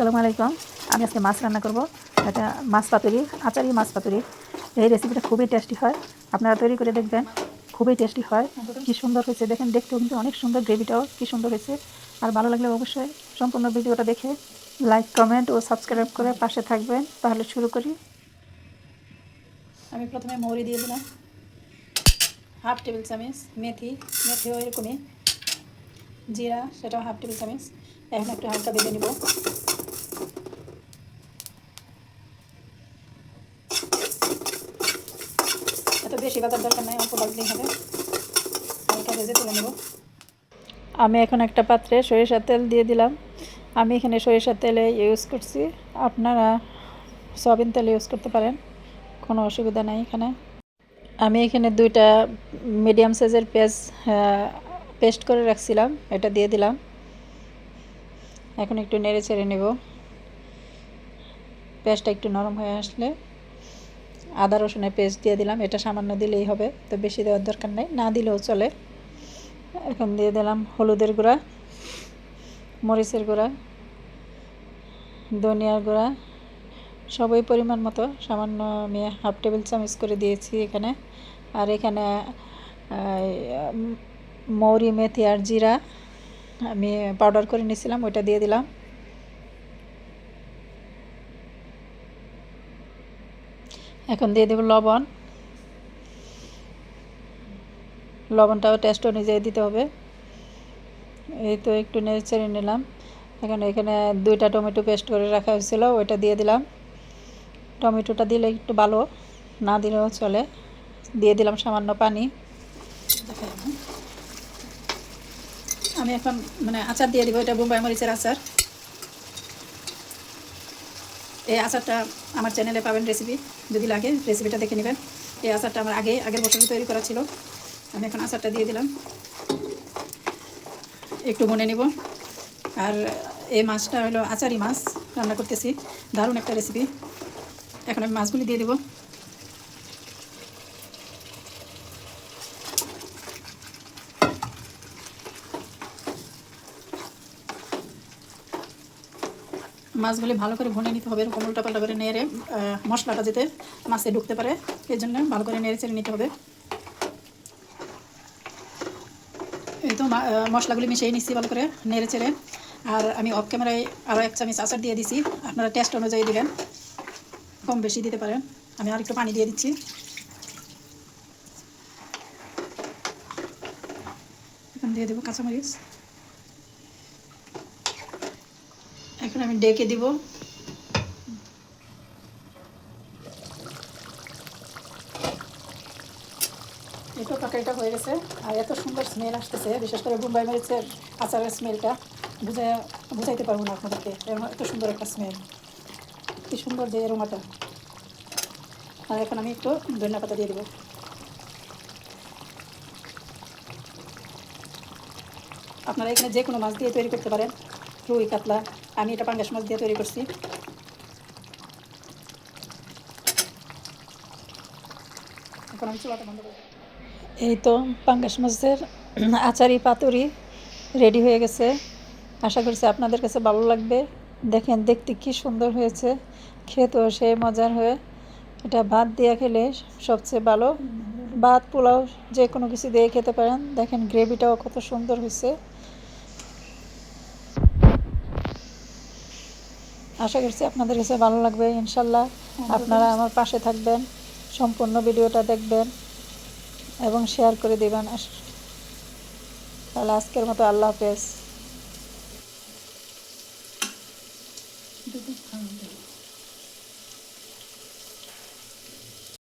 আসসালামু আলাইকুম। আমি আজকে মাছ রান্না করব। এটা মাছ পাতুরি, আচারি মাছ পাতুরি। এই রেসিপিটা খুবই টেস্টি হয়। আপনারা তৈরি করে দেখবেন, খুবই টেস্টি হয়। কি সুন্দর হয়েছে। দেখেন, দেখতেও কিন্তু অনেক সুন্দর গ্রেভিটাও কি সুন্দর হয়েছে। আর ভালো লাগলে অবশ্যই সম্পূর্ণ ভিডিওটা দেখে লাইক কমেন্ট ও সাবস্ক্রাইব করে পাশে থাকবেন। তাহলে শুরু করি। আমি প্রথমে মৌরি দিয়ে দিলাম। হাফ টেবিল চামচ মেথি। মেথিও এরকমই জিরা, সেটাও হাফ টেবিল চামচ। এখন একটু হালকা ভেজে নিব। বেশি বাজার দরকার নাই আমি এখন একটা পাত্রে সরিষার তেল দিয়ে দিলাম। আমি এখানে সরিষার তেলে ইউজ করছি। আপনারা সয়াবিন তেল ইউজ করতে পারেন। কোনো অসুবিধা নাই এখানে। আমি এখানে দুইটা মিডিয়াম সাইজের পেঁয়াজ পেস্ট করে রাখছিলাম। এটা দিয়ে দিলাম। এখন একটু নেড়ে চেড়ে নেব। পেস্টটা একটু নরম হয়ে আসলে আদা রসুনের পেস্ট দিয়ে দিলাম। এটা সামান্য দিলেই হবে, তো বেশি দেওয়ার দরকার নেই। না দিলেও চলে। এখন দিয়ে দিলাম হলুদের গুঁড়া, মরিচের গুঁড়া, ধনিয়ার গুঁড়া, সবই পরিমাণ মতো। সামান্য আমি হাফ টেবিল চামচ করে দিয়েছি এখানে। আর এখানে মৌরি, মেথি আর জিরা আমি পাউডার করে নিয়েছিলাম, ওইটা দিয়ে দিলাম। এখন দিয়ে দেব লবণ। লবণটাও টেস্ট অনুযায়ী দিতে হবে। এই তো একটু নেড়ে চেড়ে নিলাম। এখন এখানে দুইটা টমেটো পেস্ট করে রাখা হয়েছিল, ওইটা দিয়ে দিলাম। টমেটোটা দিলে একটু ভালো, না দিলেও চলে। দিয়ে দিলাম সামান্য পানি। আমি এখন মানে আচার দিয়ে দিব, এটা বোম্বাই মরিচের আচার। এই আচারটা আমার চ্যানেলে পাবেন রেসিপি যদি লাগে রেসিপিটা দেখে নেবেন। এই আচারটা আমার আগে, আগের বছরই তৈরি করা ছিল। আমি এখন আচারটা দিয়ে দিলাম। একটু মনে নিব। আর এই মাছটা হলো আচারি মাছ, রান্না করতেছি। দারুণ একটা রেসিপি এখন আমি মাছগুলি দিয়ে দেবো। মাছগুলি ভালো করে ভুনে নিতে হবে, এরকম উল্টা পাল্টা করে নেড়ে মশলাটা যাতে মাছে ঢুকতে পারে এই জন্য ভালো করে নেড়ে চেড়ে নিতে হবে। এই তো মশলাগুলি মিশিয়ে নিচ্ছি ভালো করে নেড়ে চেড়ে। আর আমি অফ ক্যামেরায় আরও এক চামচ আচার দিয়ে দিছি, আপনারা টেস্ট অনুযায়ী দিবেন। কম বেশি দিতে পারেন, আমি আর একটু পানি দিয়ে দিচ্ছি। এখন দিয়ে দেবো কাঁচামরিচ। এখন আমি ডেকে দিব। তো তরকারিটা হয়ে গেছে, আর এত সুন্দর স্মেল আসতেছে, বিশেষ করে বোম্বাই মরিচের আচারের স্মেলটা বুঝে, বুঝাইতে পারব না আপনাদেরকে এত সুন্দর একটা স্মেল কি সুন্দর যে এরোমাটা আর এখন আমি একটু ধনিয়া পাতা দিয়ে দেবো। আপনারা এখানে যে কোনো মাছ দিয়ে তৈরি করতে পারেন, রুই, কাতলা আমি এটা পাঙ্গাস মাছ দিয়ে তৈরি করছি। এখন আমি চুলাটা বন্ধ এই তো পাঙ্গাস মাছের আচারি পাতুরি রেডি হয়ে গেছে। আশা করছি আপনাদের কাছে ভালো লাগবে। দেখেন, দেখতে কি সুন্দর হয়েছে। খেতেও সে মজার হয়ে। এটা ভাত দিয়ে খেলে সবচেয়ে ভালো। ভাত, পোলাও যে কোনো কিছু দিয়ে খেতে পারেন। দেখেন গ্রেভিটাও কত সুন্দর হয়েছে। আশা করছি আপনাদের কাছে ভালো লাগবে ইনশাল্লাহ। আপনারা আমার পাশে থাকবেন সম্পূর্ণ ভিডিওটা দেখবেন এবং শেয়ার করে দেবেন। তাহলে আজকের মতো আল্লাহ হাফেজ।